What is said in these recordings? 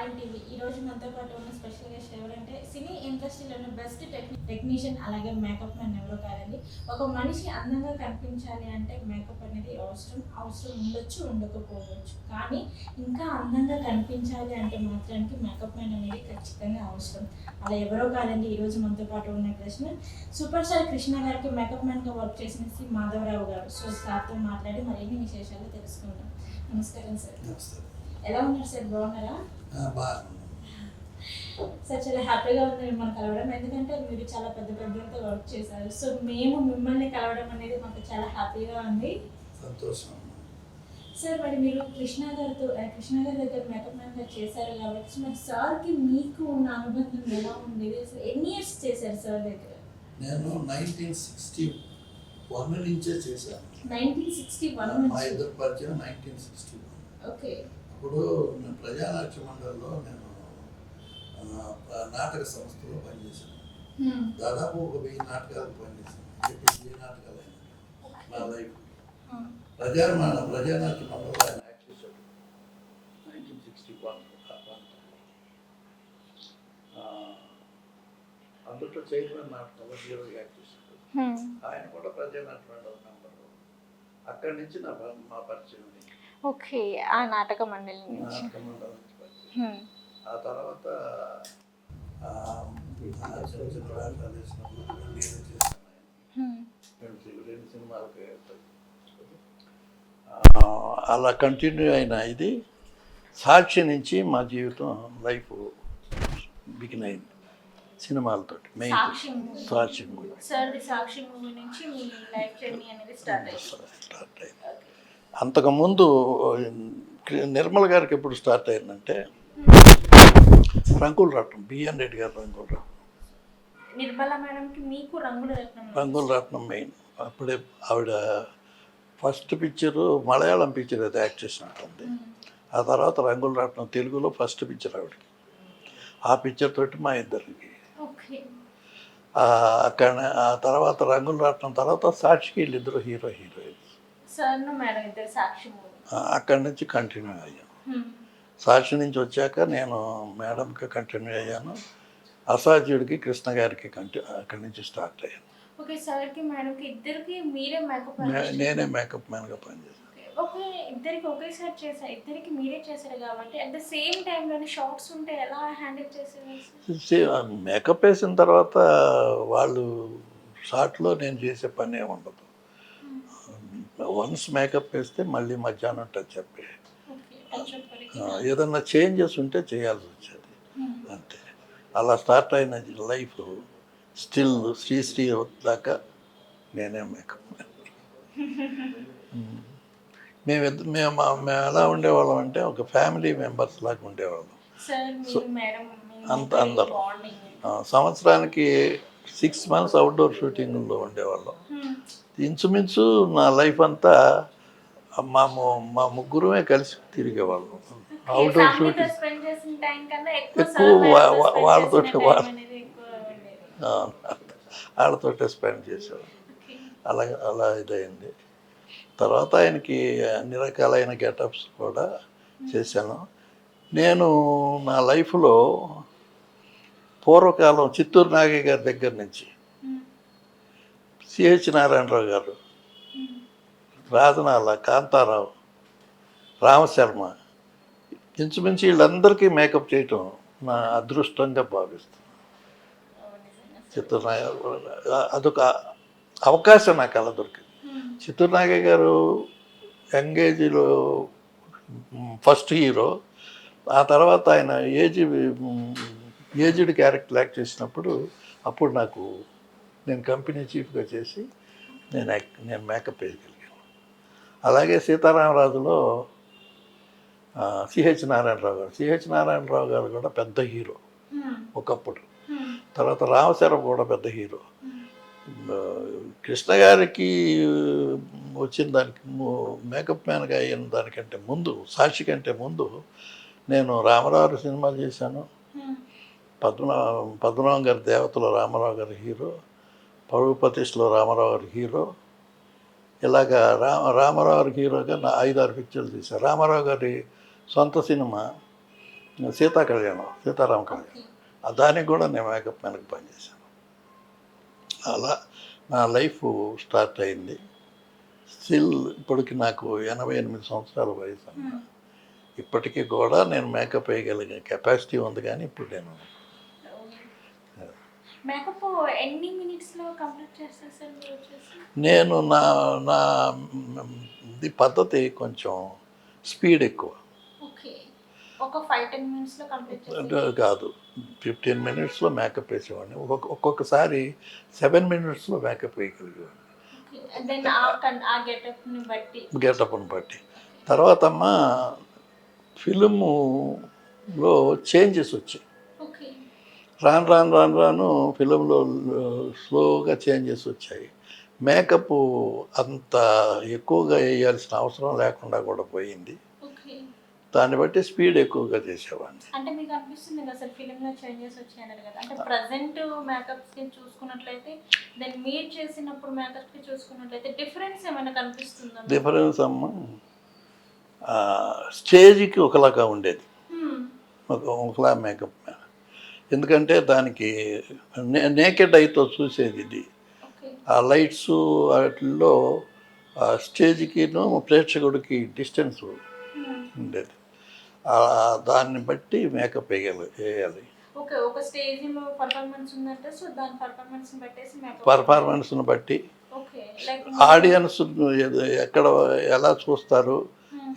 RN TV ఈ రోజు మనతో పాటు ఉన్న స్పెషల్ గెస్ట్ ఎవరంటే సినీ ఇండస్ట్రీలోని బెస్ట్ టెక్ని టెక్నీషియన్ అలాగే మేకప్ మ్యాన్ ఎవరో కాదండి. ఒక మనిషి అందంగా కనిపించాలి అంటే మేకప్ అనేది అవసరం అవసరం ఉండొచ్చు ఉండకపోవచ్చు. కానీ ఇంకా అందంగా కనిపించాలి అంటే మాత్రానికి మేకప్ మ్యాన్ అనేది ఖచ్చితంగా అవసరం. అలా ఎవరో కాదండి ఈ రోజు మనతో పాటు ఉన్న కృష్ణ సూపర్ స్టార్ కృష్ణ గారికి మేకప్ మ్యాన్గా వర్క్ చేసిన సి మాధవరావు గారు. సో సార్తో మాట్లాడి మరిన్ని విశేషాలు తెలుసుకుందాం. నమస్కారం సార్. నమస్తే. ఎలా ఉన్నారు సార్? బాగున్నారా? సార్ చాలా హ్యాపీగా ఉంది మిమ్మల్ని కలవడం. ఎందుకంటే మీరు చాలా పెద్ద పెద్దలతో వర్క్ చేశారు. సో మేము మిమ్మల్ని కలవడం అనేది మాకు చాలా హ్యాపీగా ఉంది. సంతోషం. సార్ మరి మీరు కృష్ణ గారితో కృష్ణ గారి దగ్గర మేకప్ మ్యాన్ గారు చేశారు కాబట్టి మరి సార్కి మీకు ఉన్న అనుబంధం ఎలా ఉండేది? ఎన్ని ఇయర్స్ చేశారు సార్ దగ్గర? నేను నైన్టీన్ సిక్స్టీ వన్ నుంచే చేశాను. నైన్టీన్ సిక్స్టీ వన్ మా ఇద్దరు పరిచయం నైన్టీన్ సిక్స్టీ వన్ ఓకే అప్పుడు నేను ప్రజానాట్య మండలిలో నేను నాటక సంస్థలో పనిచేశాను. దాదాపు ఒక వెయ్యి నాటకాలు పనిచేశాను. ఏ నాటకాలు అయినా నా లైఫ్. ప్రజా ప్రజానాట్య మండలిలో ఆయన యాక్ట్ చేశాడు. నైన్టీన్ సిక్స్టీ వన్ అందులో చైర్మన్ నాటకంలో హీరోగా యాక్ట్ చేశాడు. ఆయన కూడా ప్రజానాట్య మండలి మెంబర్. అక్కడి నుంచి నా ప- మా పరిచయం. ఓకే ఆ నాటక మండలి నుంచి నాటక మండలి నుంచి పరిచయం హ్మ్. ఆ తర్వాత ఆ, ఆ చిన్న చిన్న వేషాలు వేసినప్పుడు నేను చేశాను ఆయన. హ్మ్. రెండు సి- రెండు సినిమాలకు వెళ్తాయి. ఆ, అలా కంటిన్యూ అయిన ఇది సాక్షి నుంచి మా జీవితం లైఫ్ బిగిన్ అయింది సినిమాలతోటి main Sakshi movie. Sakshi movie sir Sakshi movie నుంచి మీ లైఫ్ జర్నీ అనేది స్టార్ట్ అయింది స్టార్ట్ అయింది అంతకుముందు నిర్మల్ గారికి ఎప్పుడు స్టార్ట్ అయిందంటే రంగుల రత్నం బిఎన్ రెడ్డి గారు రంగుల రత్నం రంగుల రత్నం మెయిన్. అప్పుడే ఆవిడ ఫస్ట్ పిక్చర్ మలయాళం పిక్చర్ అయితే యాక్ట్ చేసినట్టుంది. ఆ తర్వాత రంగుల రత్నం తెలుగులో ఫస్ట్ పిక్చర్ ఆవిడకి. ఆ పిక్చర్ తోటి మా ఇద్దరికి. అక్కడ ఆ తర్వాత రంగుల రత్నం తర్వాత సాక్షికి వీళ్ళిద్దరు హీరో హీరోయిన్స్ సార్ మేడం ఇద్దరు సాక్షి మూవీ అక్కడి నుంచి కంటిన్యూ అయ్యాం. సాక్షి నుంచి వచ్చాక నేను మేడంకి కంటిన్యూ అయ్యాను. అసాధ్యుడికి కృష్ణ గారికి కంటి అక్కడి నుంచి స్టార్ట్ అయ్యాను. నేనే మేకప్ మ్యాన్గా పనిచేశాను. ఓకే ఇద్దరికి ఒకేసారి ఇద్దరికి మీరే చేశారు కాబట్టి అట్ ద సేమ్ టైంలోనే షార్ట్స్ ఉంటే ఎలా హ్యాండిల్ చేసేది మేకప్ వేసిన తర్వాత వాళ్ళు షార్ట్లో నేను చేసే పని ఉండదు. వన్స్ మేకప్ వేస్తే మళ్ళీ మధ్యాహ్నం టచ్ చెప్పి అప్ ఏదన్నా చేంజెస్ ఉంటే చేయాల్సి వచ్చేది. అంతే. అలా స్టార్ట్ అయిన లైఫ్ స్టిల్ శ్రీ శ్రీ దాకా నేనే మేకప్ మేము మేము మేము ఎలా ఉండేవాళ్ళం అంటే ఒక ఫ్యామిలీ మెంబర్స్ లాగా ఉండేవాళ్ళం. అంత అందరం. సంవత్సరానికి సిక్స్ మంత్స్ అవుట్డోర్ షూటింగ్లో ఉండేవాళ్ళం. ఇంచుమించు నా లైఫ్ అంతా మా ము- ముగ్గురమే కలిసి తిరిగేవాళ్ళం అవుట్డోర్ ఫ్యామిలీతో షూటింగ్ ఎక్కువ ఎక్కువ సార్ వా- మేడంతో వా- spend వాళ్ళతోటి చేసిన వా- time అనేది ఎక్కువ ఉండేది. వాళ్ళతోటే స్పెండ్ చేసేవాళ్ళం. అలా అలా ఇదైంది తర్వాత ఆయనకి అన్ని రకాలైన గెటప్స్ కూడా చేశాను నేను నా లైఫ్లో పూర్వకాలం చిత్తూరు నాగయ్య గారి దగ్గర నుంచి. సిహెచ్ నారాయణరావు గారు రాజనాల కాంతారావు రామశర్మ ఇంచుమించు వీళ్ళందరికీ మేకప్ చేయటం నా అదృష్టంగా భావిస్తున్నాను అవును చిత్తూరు నాగ అదొక అవకాశం నాకు అలా దొరికింది Hmm. చిత్తూరు గారు యంగేజ్లో ఫస్ట్ హీరో ఆ తర్వాత ఆయన ఏజ్ ఏజ్డ్ క్యారెక్టర్ యాక్ట్ చేసినప్పుడు అప్పుడు నాకు నేను కంపెనీ చీఫ్గా చేసి నేను నేను మేకప్ వేయగలిగాను అలాగే సీతారామరాజులో సిహెచ్ నారాయణరావు గారు సిహెచ్ నారాయణరావు గారు కూడా పెద్ద హీరో. ఒకప్పుడు. తర్వాత రామశరం కూడా పెద్ద హీరో కృష్ణ గారికి వచ్చిన దానికి మేకప్ మ్యాన్గా అయిన దానికంటే ముందు సాక్షి కంటే ముందు నేను రామారావు సినిమాలు చేశాను Hmm. పద్మనా పద్మనాభం గారి దేవతలో రామారావు గారి హీరో పరుగు ప్రతిష్టలో రామారావు గారి హీరో. ఇలాగా రామ రామారావు గారి హీరోగా నా ఐదారు పిక్చర్లు తీశాను రామారావు గారి సొంత సినిమా సీతా కళ్యాణం సీతారామ కళ్యాణం. దానికి కూడా నేను మేకప్ మ్యాన్కి పనిచేశాను అలా నా లైఫ్ స్టార్ట్ అయింది. స్టిల్ ఇప్పటికి నాకు ఎనభై ఎనిమిది సంవత్సరాల వయసు ఇప్పటికీ కూడా నేను మేకప్ వేయగలిగే కెపాసిటీ ఉంది కానీ ఇప్పుడు నేను మేకప్ ఎన్ని కంప్లీట్ మీరు వచ్చేసి? నేను నా నా ఇది పద్ధతి కొంచెం స్పీడ్ ఎక్కువ. ఓకే. ఒక ఫైవ్ టెన్ అంటే కాదు. ఫిఫ్టీన్ మినిట్స్లో మేకప్ వేసేవాడిని. ఒక్కొక్క ఒక్కొక్కసారి సెవెన్ మినిట్స్లో మేకప్ వేయగలిగేవాడిని. దెన్ ఆ కన్- ఆ గెటప్ని బట్టి? గెటప్ను బట్టి. తర్వాత అమ్మ ఫిలిములో చేంజెస్ వచ్చాయి. రాను రాను రాను రాను ఫిలింలో స్లోగా చేంజెస్ వచ్చాయి. మేకప్ అంత ఎక్కువగా వేయాల్సిన అవసరం లేకుండా కూడా పోయింది. దాన్ని బట్టి స్పీడ్ ఎక్కువగా చేసేవాడిని. అంటే మీకు అనిపిస్తుంది కదా సార్ చేంజెస్ వచ్చాయన్నారు కదా? అంటే ప్రజెంట్ చూసుకున్నట్లయితే దెన్ మీరు చేసినప్పుడు చూసుకున్నట్లయితే డిఫరెన్స్ ఏమైనా కనిపిస్తుందా? డిఫరెన్స్ అమ్మ స్టేజ్కి ఒకలాగా ఉండేది. Hmm. ఒక ఒకలా మేకప్ ఎందుకంటే దానికి నేకెడ్ ఐతో చూసేది ఇది. ఆ లైట్స్ వాటిల్లో ఆ స్టేజ్కిను ప్రేక్షకుడికి డిస్టెన్స్ Hmm. ఉండేది. దాన్ని బట్టి మేకప్ వేయాలి వేయాలి. పర్ఫార్మెన్స్ని బట్టి. ఆడియన్స్ ఎక్కడ ఎలా చూస్తారు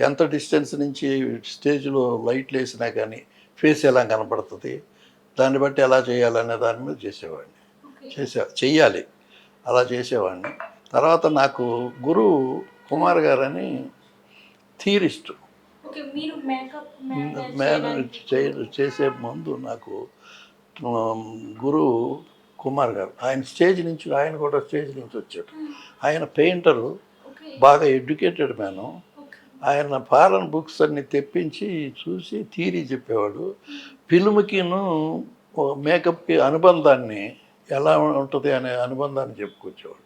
ఎంత డిస్టెన్స్ నుంచి స్టేజ్లో లైట్లు వేసినా కానీ ఫేస్ ఎలా కనపడుతుంది దాన్ని బట్టి ఎలా చేయాలనే దాని మీద చేసేవాడిని. చేసే చెయ్యాలి. అలా చేసేవాడిని. తర్వాత నాకు గురువు కుమార్ గారని థీరిస్ట్. చేసే ముందు నాకు గురువు కుమార్ గారు ఆయన స్టేజ్ నుంచి ఆయన కూడా స్టేజ్ నుంచి వచ్చాడు. ఆయన పెయింటరు బాగా ఎడ్యుకేటెడ్ మ్యాను. ఓకే. ఆయన ఫారెన్ బుక్స్ అన్ని తెప్పించి చూసి థీరీ చెప్పేవాడు. ఫిల్మ్కిను మేకప్కి అనుబంధాన్ని ఎలా ఉంటుంది అనే అనుబంధాన్ని చెప్పుకొచ్చేవాడు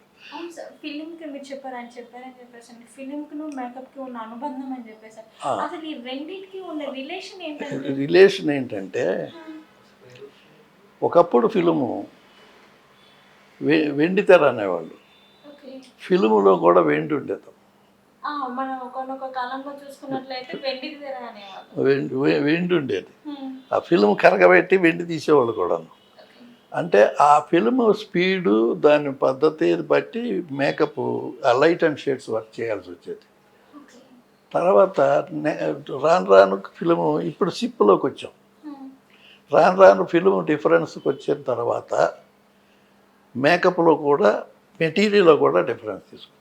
మీరు చెప్పారని చెప్పేసి ఉన్న అనుబంధం అని. అసలు ఈ రెండింటికి ఉన్న రిలేషన్ ఏంటంటే రిలేషన్ ఏంటంటే ఒకప్పుడు ఫిలిము వె వెండి తెర అనేవాళ్ళు ఫిలిములో కూడా వెండి ఉండేది. మనం ఒకనొక కాలంలో చూసుకున్నట్లయితే వెండి అనేవాళ్ళు ఉండేది. ఆ ఫిల్మ్ కరగబెట్టి వెండి తీసేవాళ్ళు కూడాను. అంటే ఆ ఫిల్మ్ స్పీడు దాని పద్ధతి బట్టి మేకప్ ఆ లైట్ అండ్ షేడ్స్ వర్క్ చేయాల్సి వచ్చేది. తర్వాత రాను రాను ఫిలిము ఇప్పుడు సిప్లోకి వచ్చాం. రాను రాను ఫిలిం డిఫరెన్స్కి వచ్చిన తర్వాత మేకప్లో కూడా మెటీరియల్లో కూడా డిఫరెన్స్ ఓకే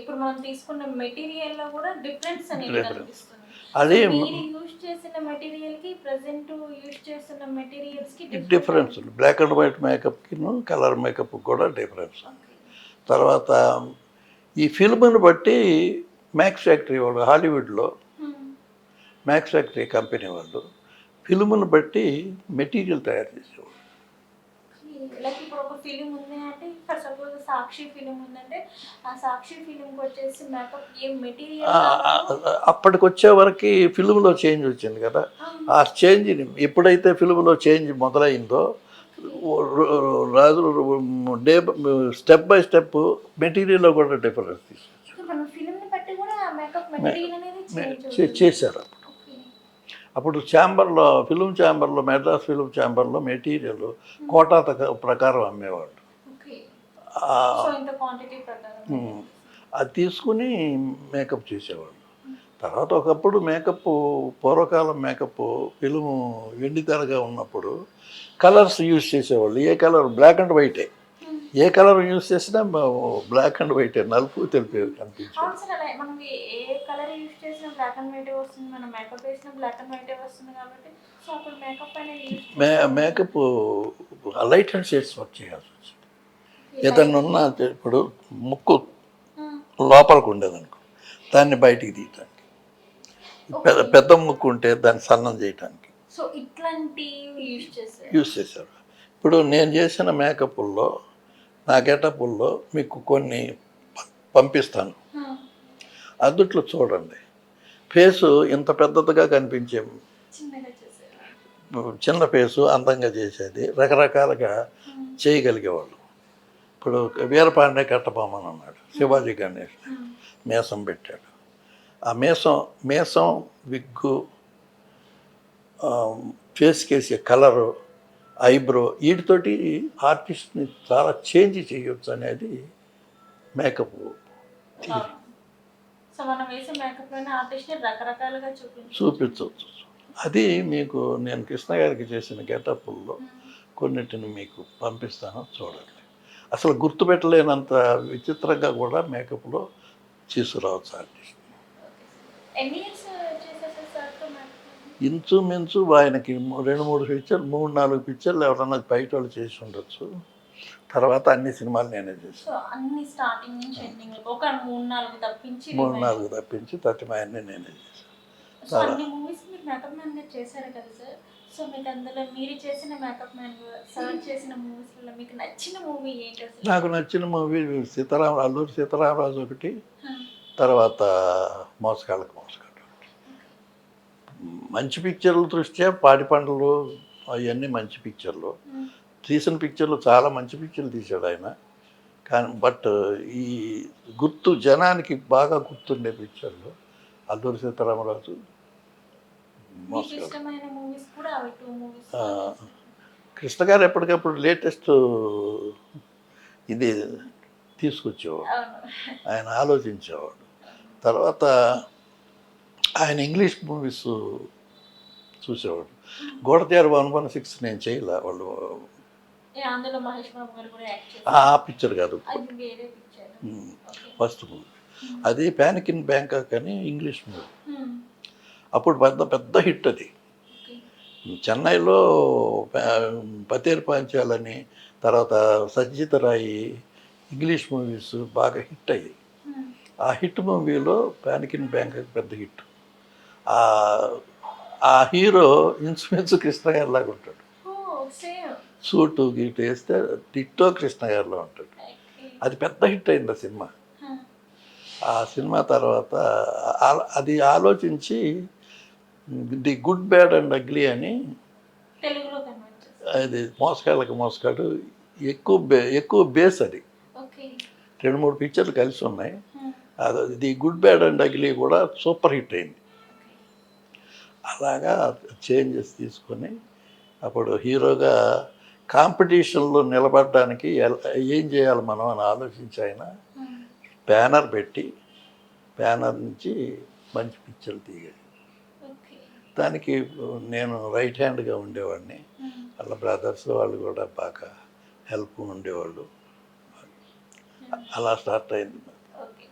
ఇప్పుడు మనం తీసుకున్న మెటీరియల్లో కూడా డిఫరెన్స్ అనేది. కనిపిస్తుంది. అది యూజ్ చేసిన మెటీరియల్కి ప్రెసెంట్ యూజ్ చేస్తున్న మెటీరియల్స్కి డిఫరెన్స్ బ్లాక్ అండ్ వైట్ మేకప్కిను కలర్ మేకప్ కూడా డిఫరెన్స్ తర్వాత ఈ ఫిల్మ్ని బట్టి మ్యాక్స్ ఫ్యాక్టరీ వాళ్ళు హాలీవుడ్లో మ్యాక్స్ ఫ్యాక్టరీ కంపెనీ వాళ్ళు ఫిల్మ్ని బట్టి మెటీరియల్ తయారు చేసేవాళ్ళు. లైక్ ఇప్పుడు ఒక ఫిలిం ఉంది అంటే ఫర్ సపోజ్ సాక్షి ఫిలిం ఉందంటే ఆ సాక్షి ఫిలిం కి వచ్చేసి మేకప్ ఏ మెటీరియల్ అప్పటికి వచ్చే వరకు ఫిల్మ్లో చేంజ్ వచ్చింది కదా. ఆ చేంజ్ ఎప్పుడైతే ఫిల్మ్లో చేంజ్ మొదలైందో రాజు డే స్టెప్ బై స్టెప్ మెటీరియల్లో కూడా డిఫరెన్స్ తీసుకొచ్చారు. మనం ఫిలిం ని బట్టి కూడా మేకప్ మెటీరియల్ అనేది చేంజ్ చే- చేశారు. అప్పుడు ఛాంబర్లో ఫిలిం ఛాంబర్లో మెడ్రాస్ ఫిలిం ఛాంబర్లో మెటీరియల్ కోటా ప్రకారం ఉమ్, అది తీసుకుని మేకప్ చేసేవాళ్ళు. తర్వాత ఒకప్పుడు మేకప్ పూర్వకాలం మేకప్ ఫిలిం వెండి తెరగా ఉన్నప్పుడు కలర్స్ యూజ్ చేసేవాళ్ళు. ఏ కలర్? బ్లాక్ అండ్ వైటే. ఏ కలర్ యూజ్ చేసినా బ్లాక్ అండ్ వైటే నలుపు తెలిపి కనిపించేది. Makeup light and shades work చేయాల్సి వచ్చింది ఏదన్నా ఉన్నా ఇప్పుడు ముక్కు లోపలికి ఉండేదనుకో దాన్ని బయటికి తీయటానికి. పెద్ద పెద్ద ముక్కు ఉంటే దాన్ని సన్నం చేయటానికి. యూజ్ చేశారు ఇప్పుడు నేను చేసిన మేకప్ల్లో నా గెటప్ల్లో మీకు కొన్ని పంపిస్తాను. అందుట్లో చూడండి. ఫేసు ఇంత పెద్దదిగా కనిపించే చిన్న ఫేసు అందంగా చేసేది. రకరకాలుగా చేయగలిగేవాళ్ళు. ఇప్పుడు వీరపాండే కట్టబొమ్మని అన్నాడు. శివాజీ గణేష్ మేసం పెట్టాడు. ఆ మేసం మేసం విగ్గు ఆ, ఫేస్కి వేసే కలరు ఐబ్రో వీటితోటి ఆర్టిస్ట్ని చాలా చేంజ్ చేయొచ్చు అనేది మేకప్. చూపించవచ్చు. అది మీకు నేను కృష్ణ గారికి చేసిన గెటప్పుల్లో కొన్నిటిని మీకు పంపిస్తాను చూడండి. అసలు గుర్తుపెట్టలేనంత విచిత్రంగా కూడా మేకప్లో తీసుకురావచ్చు ఆర్టిస్ట్. ఎన్ని ఇయర్స్ చేసేసారు మేకప్? ఇంచుమించు ఆయనకి రెండు మూడు పిక్చర్లు మూడు నాలుగు పిక్చర్లు ఎవరన్నా బయట వాళ్ళు చేసి ఉండొచ్చు. తర్వాత అన్ని సినిమాలు నేనే చేశాను. మూడు నాలుగు తప్పించి తట్టిమ అన్ని నేనే చేశాను. సో మీకు అందులో మీరు చేసిన మేకప్ మ్యాన్ చేసిన మీకు నచ్చిన మూవీ ఏంటి నాకు నచ్చిన మూవీ సీతారామ అల్లూరి సీతారామరాజు ఒకటి. తర్వాత మోసగాళ్ళకు మోసగాడు ఒకటి మంచి పిక్చర్ల దృష్ట్యా పాడి పంటలు అవన్నీ మంచి పిక్చర్లు. తీసిన పిక్చర్లు చాలా మంచి పిక్చర్లు తీశాడు ఆయన. కానీ బట్ ఈ గుర్తు జనానికి బాగా గుర్తుండే పిక్చర్లు అల్లూరి సీతారామరాజు కృష్ణ గారు ఎప్పటికప్పుడు లేటెస్ట్ ఇది తీసుకొచ్చేవాడు. ఆయన ఆలోచించేవాడు. తర్వాత ఆయన ఇంగ్లీష్ మూవీస్ చూసేవాడు. గోడతేరు వన్ వన్ సిక్స్ నేను చేయలే వాళ్ళు. ఆ పిక్చర్ కాదు. ఫస్ట్ మూవీ అది ప్యానిక్ ఇన్ బ్యాంకాక్ అని ఇంగ్లీష్ మూవీ. అప్పుడు పెద్ద పెద్ద హిట్ అది. చెన్నైలో పతేరు పాంచాలని తర్వాత సజ్జిత రాయి ఇంగ్లీష్ మూవీస్ బాగా హిట్ అయ్యాయి. ఆ హిట్ మూవీలో ప్యానిక్ ఇన్ బ్యాంకాక్ పెద్ద హిట్ ఆ హీరో ఇన్స్మిన్స్ కృష్ణ గారిలాగా ఉంటాడు. సూటు గీటు వేస్తే టిట్టో కృష్ణ గారిలో ఉంటాడు అది పెద్ద హిట్ అయింది ఆ సినిమా. ఆ సినిమా తర్వాత అది ఆలోచించి the good bad and ugly అని అది మోసగాళ్ళకి మోసగాడు ఎక్కువ బే ఎక్కువ బేస్ అది. రెండు మూడు పిక్చర్లు కలిసి ఉన్నాయి. అది the good bad and ugly కూడా సూపర్ హిట్ అయింది. అలాగా చేంజెస్ తీసుకొని అప్పుడు హీరోగా కాంపిటీషన్లో నిలబడడానికి ఎల- ఏం చేయాలి మనం అని ఆలోచించి ఆయన. బ్యానర్ పెట్టి బ్యానర్ నుంచి మంచి పిక్చర్లు తీయాలి దానికి నేను రైట్ హ్యాండ్గా ఉండేవాడిని. వాళ్ళ బ్రదర్స్ వాళ్ళు కూడా బాగా హెల్ప్ ఉండేవాళ్ళు అలా స్టార్ట్ అయింది